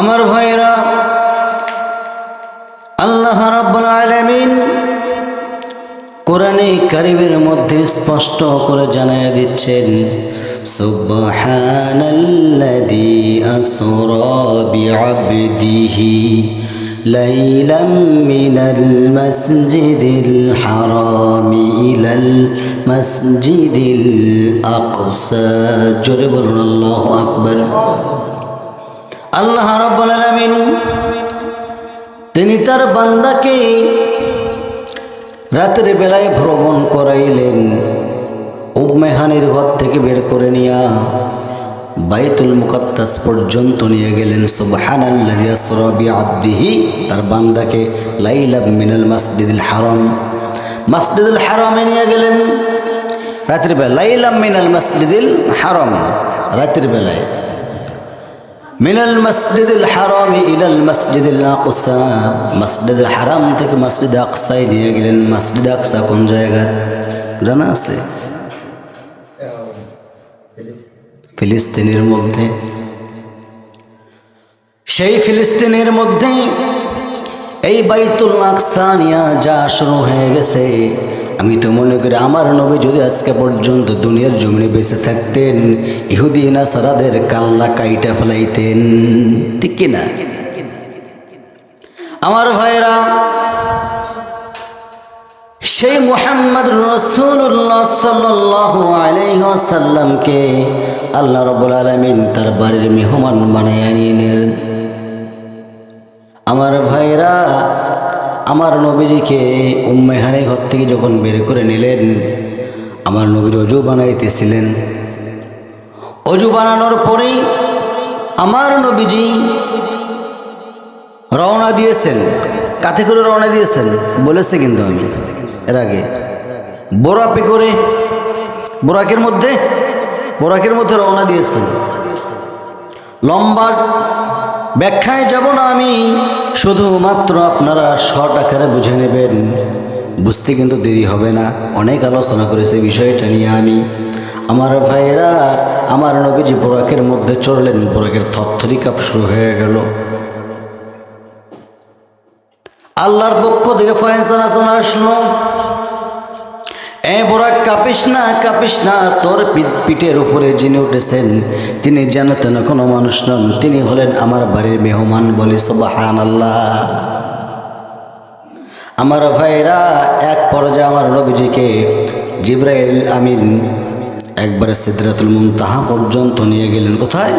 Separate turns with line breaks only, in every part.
আমার ভাইরা আল্লাহ রাব্বুল আলামিন কোরআনে কারিমের মধ্যে স্পষ্ট করে জানায় দিচ্ছেন, সুবহানাল্লাযী আসরা বিআবদিহি মিনাল মাসজিদিল হারামি ইলাল মাসজিদিল আকসা। জোরে বলুন, আল্লাহু আকবার। আল্লাহ রাব্বুল আলামিন তিনি তার বান্দাকে রাতের বেলায় ভ্রমণ করাইলেন। উম্মেহানির ঘর থেকে বের করে নিয়া বাইতুল মুকাদ্দাস পর্যন্ত নিয়ে গেলেন। সুবহানাল্লাযী আসরা বিআবদিহি, তার বান্দাকে লাইলা মিনাল মাসজিদুল হারাম। মাসজিদুল হারামে নিয়ে গেলেন। রাতের বেলা লাইলাম মিনাল মাসজিদুল হারাম। রাতের বেলায় মিনাল মসজিদুল হারাম ইলাল মসজিদুল আকসা মসজিদুল হারাম থেকে মসজিদ আকসায় নিয়ে গেলেন মসজিদ আকসা কোন জায়গা জানা আছে ফিলিস্তিনের মধ্যে সেই ফিলিস্তিনের মধ্যে এই বাইতুল আকসা নিয়া যা শুরু হয়ে গেছে। আমি তো মনে করি আমার নবী যদি আজকে পর্যন্ত দুনিয়ার জমিনে বেঁচে থাকতেন, ইহুদি নাসারাদের কাল্লা কাইটা ফেলাইতেন। ঠিক কিনা আমার ভাইরা সেই মুহাম্মদ রসুল্লাহ সাল্লাহ আলাইসাল্লামকে আল্লাহ রবুল আলমিন তার বাড়ির মেহমান বানায় নিয়ে নিলেন। আমার ভাইরা আমার নবীজিকে উম্মেহানি ঘর থেকে যখন বের করে নিলেন, আমার নবীর অজু বানাইতেছিলেন। অজু বানানোর পরেই আমার নবীজি রওনা দিয়েছেন। কাতে করে রওনা দিয়েছেন, বলেছে কিন্তু আমি, এর আগে। বোরাপে করে, বোরাকের মধ্যে বোরাকের মধ্যে রওনা দিয়েছেন। লম্বা ব্যাখ্যায় যাব না আমি, শুধুমাত্র আপনারা শর্ট আকারে বুঝে নেবেন। বুঝতে কিন্তু দেরি হবে না। অনেক আলোচনা করেছে বিষয়টা নিয়ে আমি। আমার ভাইয়েরা, আমার নবীজি বোরাকের মধ্যে চড়লেন বোরাকের থরথরি কাপ শুরু হয়ে গেল। আল্লাহর পক্ষ থেকে ফয়সালা চলে আসলো। এ বোরাক কাপিস না কাপিস না, তোর পিঠের উপরে যিনি উঠেছেন, তিনি জানতেন কোনো মানুষ নন, তিনি হলেন আমার বাড়ির মেহমান বলি সবাহান আল্লাহ আমার ভাইরা এক পর্যায়ে আমার নবীজিকে জিব্রাইল আমিন একবারে সিদ্ধাতুল মুনতাহা পর্যন্ত নিয়ে গেলেন। কোথায়?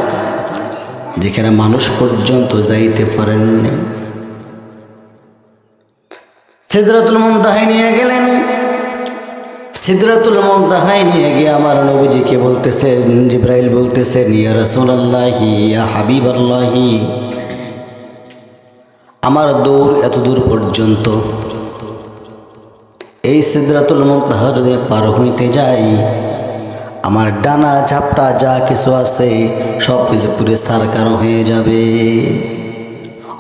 যেখানে মানুষ পর্যন্ত যাইতে পারেননি। সিদ্ধাতুল মুনতাহায় নিয়ে গেলেন। সিদ্ধাতুল মুনতাহায় নিয়ে গিয়ে আমার নবীজিকে বলতেছেন জিব্রাইল বলতেছেন ইয়া রাসূলুল্লাহি, ইয়া হাবিবাল্লাহি, আমার দৌড় এত দূর পর্যন্ত, এই সিদ্ধাতুল মুনতাহা যদি পার হইতে যাই, আমার ডানা ঝাপটা যা কিছু আছে সব কিছু পুরে সারকার হয়ে যাবে।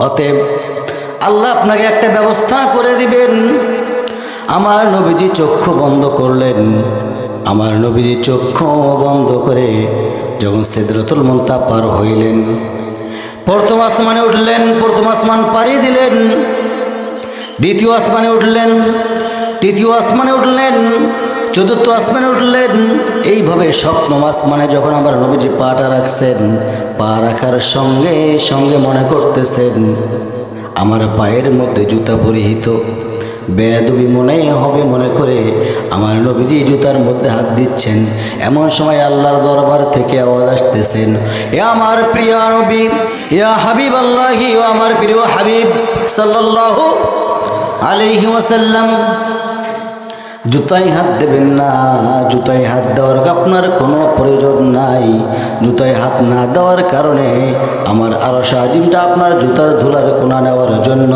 অতএব আল্লাহ আপনাকে একটা ব্যবস্থা করে দিবেন আমার নবীজি চক্ষু বন্ধ করলেন। আমার নবীজি চক্ষু বন্ধ করে যখন সিদ্রতুল মন্তা পার হইলেন, প্রথম আসমানে উঠলেন, প্রথম আসমান পাড়ি দিলেন, দ্বিতীয় আসমানে উঠলেন, তৃতীয় আসমানে উঠলেন, চতুর্থ আসমানে উঠলেন। এইভাবে সপ্তম আসমানে যখন আমার নবীজি পাটা রাখছেন, পা রাখার সঙ্গে সঙ্গে মনে করতেছেন, আমার পায়ের মধ্যে জুতা পরিহিত। বেদবি মনে হবে মনে করে আমার নবীজি জুতার মধ্যে হাত দিচ্ছেন। এমন সময় আল্লাহর দরবার থেকে আওয়াজ আসতেছেন, এ আমার প্রিয় নবী, ইয়া হাবিব আল্লাহি, ও আমার প্রিয় হাবিব সাল্লাল্লাহু আলাইহি ওয়াসাল্লাম জুতায় হাত দেবেন না জুতায় হাত দেওয়ার আপনার কোনো প্রয়োজন নাই। জুতায় হাত না দেওয়ার কারণে আমার আরও সাজিমটা আপনার জুতার ধুলার কোনা নেওয়ার জন্য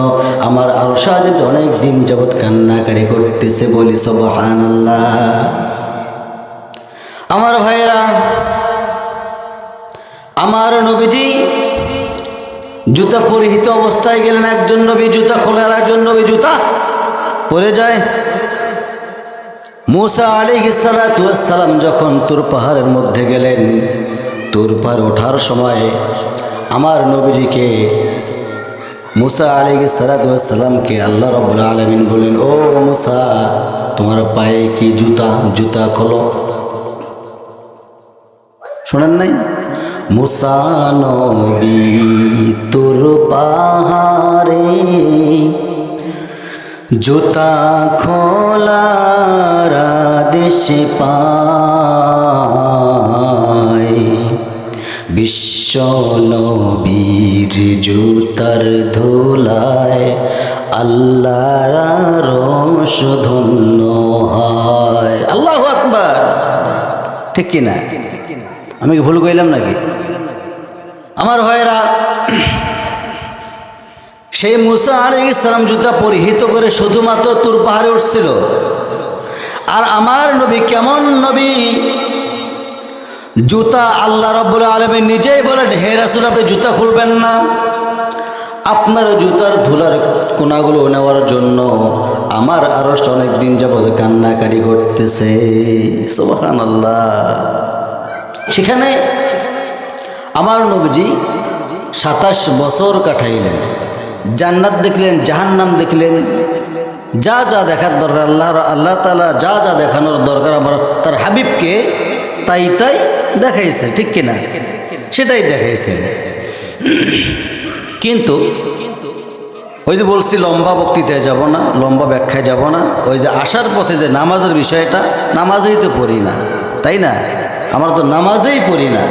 আমার আরও সাজিমটা অনেক দিন যাবৎ কান্নাকারি করতেছে বলি সবহান আমার ভাইয়েরা, আমার নবীজি জুতা পরিহিত অবস্থায় গেলেন, একজন নবী জুতা খোলার একজন নবী জুতা পরে যায়। মুসা আলী সালাম যখন তুর পাহাড়ের মধ্যে গেলেন, তুর পাহাড় ওঠার সময় আমার নবীজিকে মুসা আলী সালাতামকে আল্লাহ রব্বুল আলমিন বললেন, ও মুসা, তোমার পায়ে কি জুতা? জুতা খোলো। শোনেন নাই? মুসা নবী জুতা খোলার আদেশ পায়। বিশ্ব নবীর জুতার ধুলায় আল্লাহর রস ধন্য হয়। আল্লাহ আকবার। ঠিক কিনা? আমি ভুল কইলাম নাকি? আমার ভাইরা সেই মুসা আলী ইসলাম জুতা পরিহিত করে শুধুমাত্র তুর পাহাড়ে উঠছিল। আর আমার নবী কেমন নবী? জুতা আল্লাহ রব্বুল আলমী নিজেই বলেন, হে রাসুল, আপনি জুতা খুলবেন না। আপনার জুতার ধুলার কোনাগুলো নেওয়ার জন্য আমার আরও অনেক দিন যাবৎ কান্নাকারি করতেছে। সোবাহান আল্লাহ সেখানে আমার নবজি সাতাশ বছর কাটাইলেন। জান্নাত দেখলেন, জাহান্নাম দেখলেন। যা যা দেখার দরকার, আল্লাহ আল্লাহ তালা যা যা দেখানোর দরকার আমার তার হাবিবকে তাই তাই দেখাইছে, ঠিক কিনা? সেটাই দেখাইছে। কিন্তু ওই যে বলছি, লম্বা বক্তৃতায় যাব না, লম্বা ব্যাখ্যায় যাব না। ওই যে আসার পথে যে নামাজের বিষয়টা, নামাজেই তো পড়ি না, তাই না? আমরা তো নামাজেই পড়ি না।